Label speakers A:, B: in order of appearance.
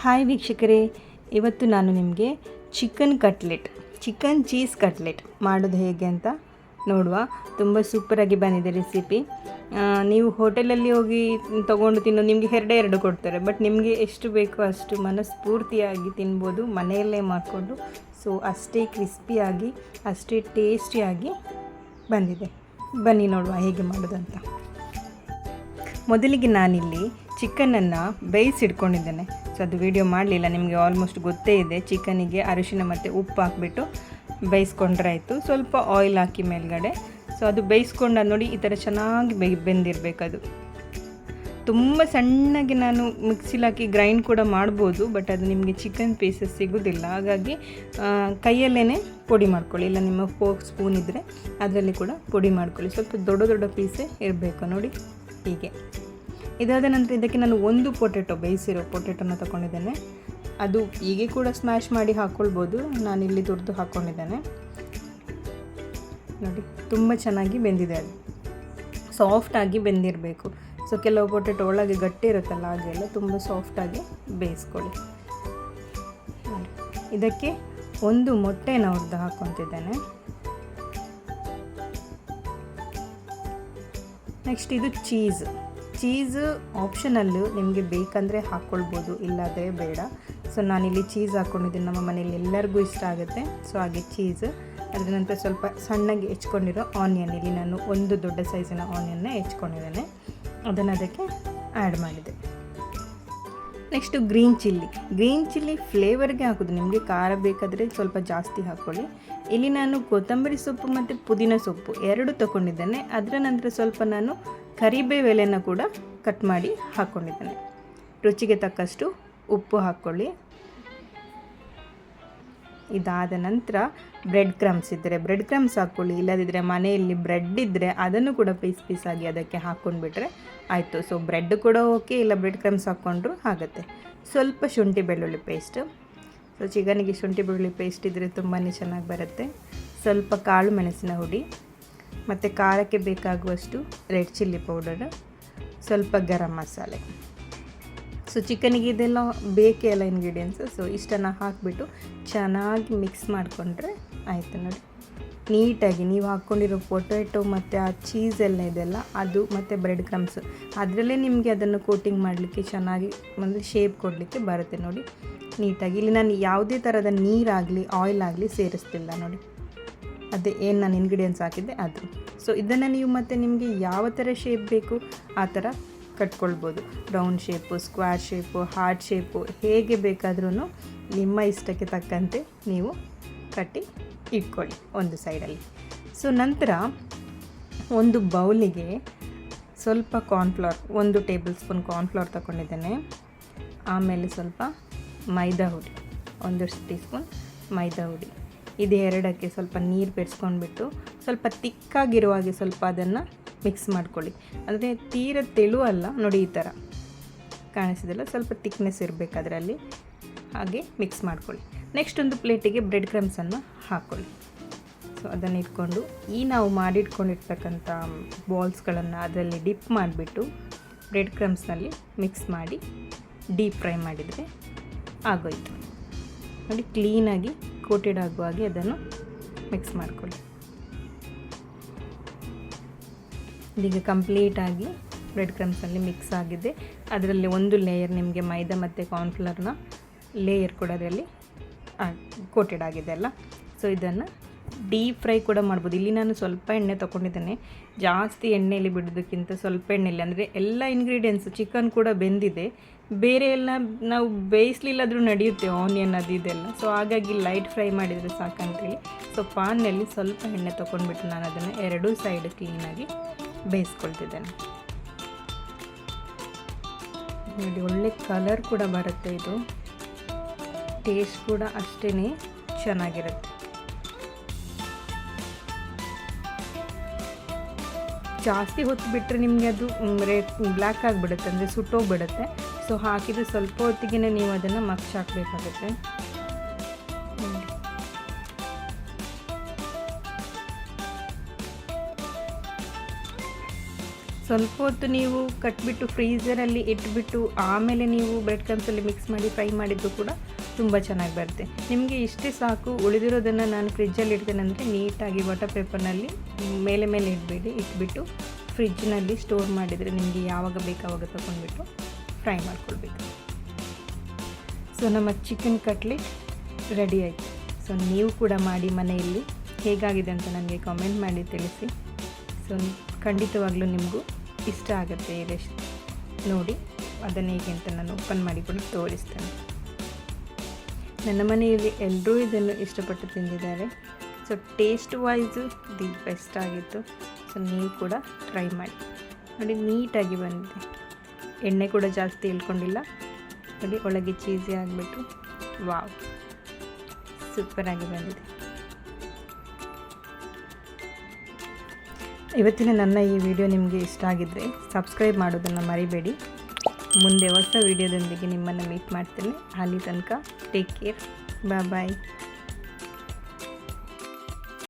A: Hi ವೀಕ್ಷಕರೇ, ಇವತ್ತು ನಾನು ನಿಮಗೆ chicken cutlet, chicken cheese cutlet ಮಾಡೋದು ಹೇಗೆ ಅಂತ ನೋಡುವ. ತುಂಬ ಸೂಪರಾಗಿ ಬಂದಿದೆ ರೆಸಿಪಿ ನೀವು ಹೋಟೆಲಲ್ಲಿ ಹೋಗಿ ತೊಗೊಂಡು ತಿನ್ನೋ, ನಿಮಗೆ ಎರಡೇ ಎರಡು ಕೊಡ್ತಾರೆ. ಬಟ್ ನಿಮಗೆ ಎಷ್ಟು ಬೇಕೋ ಅಷ್ಟು ಮನಸ್ಫೂರ್ತಿಯಾಗಿ ತಿನ್ಬೋದು, ಮನೆಯಲ್ಲೇ ಮಾಡಿಕೊಂಡು. ಸೊ ಅಷ್ಟೇ ಕ್ರಿಸ್ಪಿಯಾಗಿ ಅಷ್ಟೇ ಟೇಸ್ಟಿಯಾಗಿ ಬಂದಿದೆ. ಬನ್ನಿ ನೋಡುವ ಹೇಗೆ ಮಾಡೋದು ಅಂತ ಮೊದಲಿಗೆ ನಾನಿಲ್ಲಿ ಚಿಕನನ್ನು ಬೇಯಿಸಿಡ್ಕೊಂಡಿದ್ದೇನೆ ಸೊ ಅದು ವಿಡಿಯೋ ಮಾಡಲಿಲ್ಲ, ನಿಮಗೆ ಆಲ್ಮೋಸ್ಟ್ ಗೊತ್ತೇ ಇದೆ. ಚಿಕನಿಗೆ ಅರಿಶಿನ ಮತ್ತು ಉಪ್ಪು ಹಾಕಿಬಿಟ್ಟು ಬೇಯಿಸ್ಕೊಂಡ್ರೆ ಆಯಿತು ಸ್ವಲ್ಪ ಆಯಿಲ್ ಹಾಕಿ ಮೇಲ್ಗಡೆ. ಸೊ ಅದು ಬೇಯಿಸ್ಕೊಂಡ ನೋಡಿ ಈ ಥರ ಚೆನ್ನಾಗಿ ಬೆಂದಿರಬೇಕು ಬೆಂದಿರಬೇಕದು. ತುಂಬ ಸಣ್ಣಗೆ ನಾನು ಮಿಕ್ಸಿಲಿ ಹಾಕಿ ಗ್ರೈಂಡ್ ಕೂಡ ಮಾಡ್ಬೋದು ಬಟ್ ಅದು ನಿಮಗೆ ಚಿಕನ್ ಪೀಸಸ್ ಸಿಗೋದಿಲ್ಲ. ಹಾಗಾಗಿ ಕೈಯಲ್ಲೇ ಪುಡಿ ಮಾಡ್ಕೊಳ್ಳಿ. ಇಲ್ಲ ನಿಮ್ಮ ಫೋಕ್ ಸ್ಪೂನ್ ಇದ್ದರೆ ಅದರಲ್ಲಿ ಕೂಡ ಪುಡಿ ಮಾಡ್ಕೊಳ್ಳಿ. ಸ್ವಲ್ಪ ದೊಡ್ಡ ದೊಡ್ಡ ಪೀಸೇ ಇರಬೇಕು ನೋಡಿ ಹೀಗೆ. ಇದಾದ ನಂತರ ಇದಕ್ಕೆ ನಾನು ಒಂದು ಪೊಟೆಟೊ, ಬೇಯಿಸಿರೋ ಪೊಟೆಟೊನ ತಗೊಂಡಿದ್ದೇನೆ. ಅದು ಹೀಗೆ ಕೂಡ ಸ್ಮ್ಯಾಶ್ ಮಾಡಿ ಹಾಕ್ಕೊಳ್ಬೋದು ಇಲ್ಲಿ ತುರಿದು ಹಾಕ್ಕೊಂಡಿದ್ದೇನೆ ನೋಡಿ, ತುಂಬ ಚೆನ್ನಾಗಿ ಬೆಂದಿದೆ ಅದು. ಸಾಫ್ಟಾಗಿ ಬೆಂದಿರಬೇಕು. ಸೊ ಕೆಲವು ಪೊಟೆಟೊ ಒಳಗೆ ಗಟ್ಟಿ ಇರುತ್ತಲ್ಲ, ಹಾಗೆಲ್ಲ ತುಂಬ ಸಾಫ್ಟಾಗಿ ಬೇಯಿಸ್ಕೊಳ್ಳಿ. ಇದಕ್ಕೆ ಒಂದು ಮೊಟ್ಟೆನ ಹುರಿದು ಹಾಕ್ಕೊತಿದ್ದೇನೆ ನೆಕ್ಸ್ಟ್ ಇದು ಚೀಸ್ ಚೀಸ್ ಆಪ್ಷನಲ್ಲು ನಿಮಗೆ ಬೇಕಂದರೆ ಹಾಕ್ಕೊಳ್ಬೋದು, ಇಲ್ಲಾದರೆ ಬೇಡ. ಸೊ ನಾನಿಲ್ಲಿ ಚೀಸ್ ಹಾಕ್ಕೊಂಡಿದ್ದೀನಿ ನಮ್ಮ ಮನೇಲಿ ಎಲ್ಲರಿಗೂ ಇಷ್ಟ ಆಗುತ್ತೆ. ಸೊ ಹಾಗೆ ಚೀಸ್, ಅದರ ನಂತರ ಸ್ವಲ್ಪ ಸಣ್ಣಗೆ ಹೆಚ್ಕೊಂಡಿರೋ ಆನಿಯನ್, ಇಲ್ಲಿ ನಾನು ಒಂದು ದೊಡ್ಡ ಸೈಜಿನ ಆನಿಯನ್ನ ಹೆಚ್ಕೊಂಡಿದ್ದೇನೆ. ಅದನ್ನು ಅದಕ್ಕೆ ಆ್ಯಡ್ ಮಾಡಿದೆ. Next green chilli. Green chilli ಫ್ಲೇವರ್ಗೆ ಹಾಕೋದು. ನಿಮಗೆ ಖಾರ ಬೇಕಾದರೆ ಸ್ವಲ್ಪ ಜಾಸ್ತಿ ಹಾಕ್ಕೊಳ್ಳಿ ಇಲ್ಲಿ ನಾನು ಕೊತ್ತಂಬರಿ ಸೊಪ್ಪು ಮತ್ತು ಪುದೀನ ಸೊಪ್ಪು ಎರಡು ತೊಗೊಂಡಿದ್ದೇನೆ. ಅದರ ನಂತರ ಸ್ವಲ್ಪ ನಾನು ಕರಿಬೇವು ಎಲೆನ ಕೂಡ ಕಟ್ ಮಾಡಿ ಹಾಕ್ಕೊಂಡಿದ್ದೇನೆ ರುಚಿಗೆ ತಕ್ಕಷ್ಟು ಉಪ್ಪು ಹಾಕ್ಕೊಳ್ಳಿ ಇದಾದ ನಂತರ ಬ್ರೆಡ್ ಕ್ರಮ್ಸ್ ಇದ್ದರೆ ಬ್ರೆಡ್ ಕ್ರಮ್ಸ್ ಹಾಕ್ಕೊಳ್ಳಿ ಇಲ್ಲದಿದ್ದರೆ ಮನೆಯಲ್ಲಿ ಬ್ರೆಡ್ ಇದ್ದರೆ ಅದನ್ನು ಕೂಡ ಪೀಸ್ ಪೀಸಾಗಿ ಅದಕ್ಕೆ ಹಾಕ್ಕೊಂಡ್ಬಿಟ್ರೆ ಆಯಿತು. ಸೊ ಬ್ರೆಡ್ ಕೂಡ ಓಕೆ ಇಲ್ಲ ಬ್ರೆಡ್ ಕ್ರಮ್ಸ್ ಹಾಕ್ಕೊಂಡ್ರು ಆಗುತ್ತೆ. ಸ್ವಲ್ಪ ಶುಂಠಿ ಬೆಳ್ಳುಳ್ಳಿ ಪೇಸ್ಟ್ ಸೊ ಚಿಕನಿಗೆ ಶುಂಠಿ ಬೆಳ್ಳುಳ್ಳಿ ಪೇಸ್ಟ್ ಇದ್ದರೆ ತುಂಬಾ ಚೆನ್ನಾಗಿ ಬರುತ್ತೆ. ಸ್ವಲ್ಪ ಕಾಳು ಮೆಣಸಿನ ಹುಡಿ, ಮತ್ತು ಖಾರಕ್ಕೆ ಬೇಕಾಗುವಷ್ಟು ರೆಡ್ ಚಿಲ್ಲಿ ಪೌಡರ್ ಸ್ವಲ್ಪ ಗರಂ ಮಸಾಲೆ. ಸೊ ಚಿಕನಿಗೆ ಇದೆಲ್ಲ ಬೇಕೇ ಅಲ್ಲ ಇಂಗ್ರೀಡಿಯೆಂಟ್ಸು ಸೊ ಇಷ್ಟನ್ನು ಹಾಕಿಬಿಟ್ಟು ಚೆನ್ನಾಗಿ ಮಿಕ್ಸ್ ಮಾಡಿಕೊಂಡ್ರೆ ಆಯಿತು ನೋಡಿ. ನೀಟಾಗಿ ನೀವು ಹಾಕ್ಕೊಂಡಿರೋ ಪೊಟೊಟೊ ಮತ್ತು ಆ ಚೀಸ್ ಎಲ್ಲ ಇದೆಲ್ಲ, ಅದು ಮತ್ತು ಬ್ರೆಡ್ ಕ್ರಮ್ಸ್ ಅದರಲ್ಲೇ ನಿಮಗೆ ಅದನ್ನು ಕೋಟಿಂಗ್ ಮಾಡಲಿಕ್ಕೆ ಚೆನ್ನಾಗಿ ಅಂದರೆ ಶೇಪ್ ಕೊಡಲಿಕ್ಕೆ ಬರುತ್ತೆ ನೋಡಿ. ನೀಟಾಗಿ ಇಲ್ಲಿ ನಾನು ಯಾವುದೇ ಥರದ ನೀರಾಗಲಿ ಆಯಿಲ್ ಆಗಲಿ ಸೇರಿಸ್ತಿಲ್ಲ ನೋಡಿ. ಅದೇ ಏನು ನಾನು ಇಂಗ್ರೀಡಿಯೆಂಟ್ಸ್ ಹಾಕಿದ್ದೆ ಅದು. ಸೊ ಇದನ್ನು ನೀವು ಮತ್ತು ನಿಮಗೆ ಯಾವ ಥರ ಶೇಪ್ ಬೇಕು, ಆ ಥರ ಕಟ್ಕೊಳ್ಬೋದು. Round shape square shape heart shape ಹೇಗೆ ಬೇಕಾದ್ರೂ ನಿಮ್ಮ ಇಷ್ಟಕ್ಕೆ ತಕ್ಕಂತೆ ನೀವು ಕಟ್ಟಿ ಇಟ್ಕೊಳ್ಳಿ ಒಂದು ಸೈಡಲ್ಲಿ ಸೊ ನಂತರ ಒಂದು ಬೌಲಿಗೆ ಸ್ವಲ್ಪ ಕಾರ್ನ್ಫ್ಲವರ್ ಒಂದು ಟೇಬಲ್ ಸ್ಪೂನ್ ಕಾರ್ನ್ಫ್ಲವರ್ ತಗೊಂಡಿದ್ದೇನೆ ಆಮೇಲೆ ಸ್ವಲ್ಪ ಮೈದಾ ಹುಡಿ, ಒಂದಷ್ಟು ಟೀ ಸ್ಪೂನ್ ಮೈದಾ ಹುಡಿ. ಇದು ಎರಡಕ್ಕೆ ಸ್ವಲ್ಪ ನೀರು ಬೆರೆಸ್ಕೊಂಡ್ಬಿಟ್ಟು ಸ್ವಲ್ಪ ತಿಕ್ಕಾಗಿರುವಾಗೆ ಸ್ವಲ್ಪ ಅದನ್ನು ಮಿಕ್ಸ್ ಮಾಡ್ಕೊಳ್ಳಿ. ಅಂದರೆ ತೀರ ತೆಳು ಅಲ್ಲ, ನೋಡಿ ಈ ಥರ ಕಾಣಿಸಿದಲ್ಲ? ಸ್ವಲ್ಪ ತಿಕ್ನೆಸ್ ಇರಬೇಕು ಅದರಲ್ಲಿ. ಹಾಗೆ ಮಿಕ್ಸ್ ಮಾಡ್ಕೊಳ್ಳಿ. ನೆಕ್ಸ್ಟ್ ಒಂದು ಪ್ಲೇಟಿಗೆ ಬ್ರೆಡ್ ಕ್ರಮ್ಸನ್ನು ಹಾಕ್ಕೊಳ್ಳಿ ಸೊ ಅದನ್ನು ಇಟ್ಕೊಂಡು, ಈ ನಾವು ಮಾಡಿಟ್ಕೊಂಡಿರ್ತಕ್ಕಂಥ ಬಾಲ್ಸ್ಗಳನ್ನು ಅದರಲ್ಲಿ ಡಿಪ್ ಮಾಡಿಬಿಟ್ಟು ಬ್ರೆಡ್ ಕ್ರಮ್ಸ್ನಲ್ಲಿ ಮಿಕ್ಸ್ ಮಾಡಿ ಡೀಪ್ ಫ್ರೈ ಮಾಡಿದರೆ ಆಗೋಯ್ತು. ನೋಡಿ ಕ್ಲೀನಾಗಿ ಕೋಟೆಡ್ ಆಗುವ ಹಾಗೆ ಅದನ್ನು ಮಿಕ್ಸ್ ಮಾಡ್ಕೊಳ್ಳಿ. ಇದೀಗ ಕಂಪ್ಲೀಟಾಗಿ ಬ್ರೆಡ್ ಕ್ರಮ್ಸಲ್ಲಿ ಮಿಕ್ಸ್ ಆಗಿದೆ. ಅದರಲ್ಲಿ ಒಂದು ಲೇಯರ್ ನಿಮಗೆ ಮೈದಾ ಮತ್ತು ಕಾರ್ನ್ಫ್ಲವರ್ನ ಲೇಯರ್ ಕೂಡ ಅದರಲ್ಲಿ ಕೋಟೆಡ್ ಆಗಿದೆ ಅಲ್ಲ. ಸೊ ಇದನ್ನು ಡೀಪ್ ಫ್ರೈ ಕೂಡ ಮಾಡ್ಬೋದು. ಇಲ್ಲಿ ನಾನು ಸ್ವಲ್ಪ ಎಣ್ಣೆ ತೊಗೊಂಡಿದ್ದೇನೆ. ಜಾಸ್ತಿ ಎಣ್ಣೆಯಲ್ಲಿ ಬಿಡೋದಕ್ಕಿಂತ ಸ್ವಲ್ಪ ಎಣ್ಣೆಯಲ್ಲಿ ಅಂದರೆ ಎಲ್ಲ ಇಂಗ್ರೀಡಿಯೆಂಟ್ಸ್ ಚಿಕನ್ ಕೂಡ ಬೆಂದಿದೆ. ಬೇರೆ ಎಲ್ಲ ನಾವು ಬೇಯಿಸ್ಲಿಲ್ಲಾದರೂ ನಡೆಯುತ್ತೆ ಆನಿಯನ್ ಅದು ಇದೆಲ್ಲ. ಸೊ ಹಾಗಾಗಿ ಲೈಟ್ ಫ್ರೈ ಮಾಡಿದರೆ ಸಾಕಂತೇಳಿ ಸೊ ಪಾನ್ನಲ್ಲಿ ಸ್ವಲ್ಪ ಎಣ್ಣೆ ತೊಗೊಂಡ್ಬಿಟ್ಟು ನಾನು ಅದನ್ನು ಎರಡೂ ಸೈಡ್ ಕ್ಲೀನಾಗಿ ಬೇಯಿಸ್ಕೊಳ್ತಿದ್ದೇನೆ. ನೋಡಿ, ಒಳ್ಳೆ ಕಲರ್ ಕೂಡ ಬರುತ್ತೆ ಇದು. ಟೇಸ್ಟ್ ಕೂಡ ಅಷ್ಟೇ ಚೆನ್ನಾಗಿರುತ್ತೆ. ಜಾಸ್ತಿ ಹೊತ್ತು ಬಿಟ್ಟರೆ ನಿಮಗೆ ಅದು ರೆಡ್ ಬ್ಲ್ಯಾಕ್ ಆಗಿಬಿಡುತ್ತೆ, ಅಂದರೆ ಸುಟ್ಟೋಗ್ಬಿಡುತ್ತೆ. ಸೊ ಹಾಕಿದ್ರೆ ಸ್ವಲ್ಪ ಹೊತ್ತಿಗೆ ನೀವು ಅದನ್ನು ಮಗ್ಚ್ ಸ್ವಲ್ಪ ಹೊತ್ತು ನೀವು ಕಟ್ಬಿಟ್ಟು ಫ್ರೀಝರಲ್ಲಿ ಇಟ್ಬಿಟ್ಟು ಆಮೇಲೆ ನೀವು ಬ್ರೆಡ್ ಕ್ರಮ್ಸಲ್ಲಿ ಮಿಕ್ಸ್ ಮಾಡಿ ಫ್ರೈ ಮಾಡಿದ್ದು ಕೂಡ ತುಂಬ ಚೆನ್ನಾಗಿ ಬರುತ್ತೆ. ನಿಮಗೆ ಇಷ್ಟೇ ಸಾಕು, ಉಳಿದಿರೋದನ್ನು ನಾನು ಫ್ರಿಜ್ಜಲ್ಲಿ ಇಡ್ತೇನೆ ಅಂದರೆ ನೀಟಾಗಿ ವಾಟರ್ ಪೇಪರ್ನಲ್ಲಿ ಮೇಲೆ ಮೇಲೆ ಇಡಬೇಡಿ, ಇಟ್ಬಿಟ್ಟು ಫ್ರಿಜ್ನಲ್ಲಿ ಸ್ಟೋರ್ ಮಾಡಿದರೆ ನಿಮಗೆ ಯಾವಾಗ ಬೇಕು ಅವಾಗ ತಗೊಂಡ್ಬಿಟ್ಟು ಫ್ರೈ ಮಾಡ್ಕೊಳ್ಬೇಕು. ಸೊ ನಮ್ಮ ಚಿಕನ್ ಕಟ್ಲೆಟ್ ರೆಡಿ ಆಯಿತು. ಸೊ ನೀವು ಕೂಡ ಮಾಡಿ ಮನೆಯಲ್ಲಿ. ಹೇಗಾಗಿದೆ ಅಂತ ನನಗೆ ಕಾಮೆಂಟ್ ಮಾಡಿ ತಿಳಿಸಿ. ಸೊ ಖಂಡಿತವಾಗ್ಲೂ ನಿಮಗೂ ಇಷ್ಟ ಆಗುತ್ತೆ ಈ ರೆಸಿಪಿ ನೋಡಿ, ಅದನ್ನು ಹೇಗೆ ಅಂತ ನಾನು ಓಪನ್ ಮಾಡಿ ಕೂಡ ತೋರಿಸ್ತೇನೆ. ನನ್ನ ಮನೆಯಲ್ಲಿ ಎಲ್ಲರೂ ಇದನ್ನು ಇಷ್ಟಪಟ್ಟು ತಿಂದಿದ್ದಾರೆ. So taste wise the best ಆಗಿತ್ತು. ಸೊ ನೀವು ಕೂಡ ಟ್ರೈ ಮಾಡಿ. ನೋಡಿ, ನೀಟಾಗಿ ಬಂದಿದೆ. ಎಣ್ಣೆ ಕೂಡ ಜಾಸ್ತಿ ಇಳ್ಕೊಂಡಿಲ್ಲ ನೋಡಿ, ಒಳಗೆ ಚೀಸಿ ಆಗಿಬಿಟ್ಟು ವಾವ್ ಸೂಪರಾಗಿ ಬಂದಿದೆ. ಇವತ್ತಿನ ನನ್ನ ಈ ವಿಡಿಯೋ ನಿಮಗೆ ಇಷ್ಟ ಆಗಿದ್ದರೆ ಸಬ್ಸ್ಕ್ರೈಬ್ ಮಾಡೋದನ್ನು ಮರಿಬೇಡಿ. ಮುಂದೆ ಹೊಸ ವಿಡಿಯೋದೊಂದಿಗೆ ನಿಮ್ಮನ್ನು ಮೀಟ್ ಮಾಡ್ತೇನೆ. ಅಲ್ಲಿ ತನಕ ಟೇಕ್ ಕೇರ್ ಬಾಯ್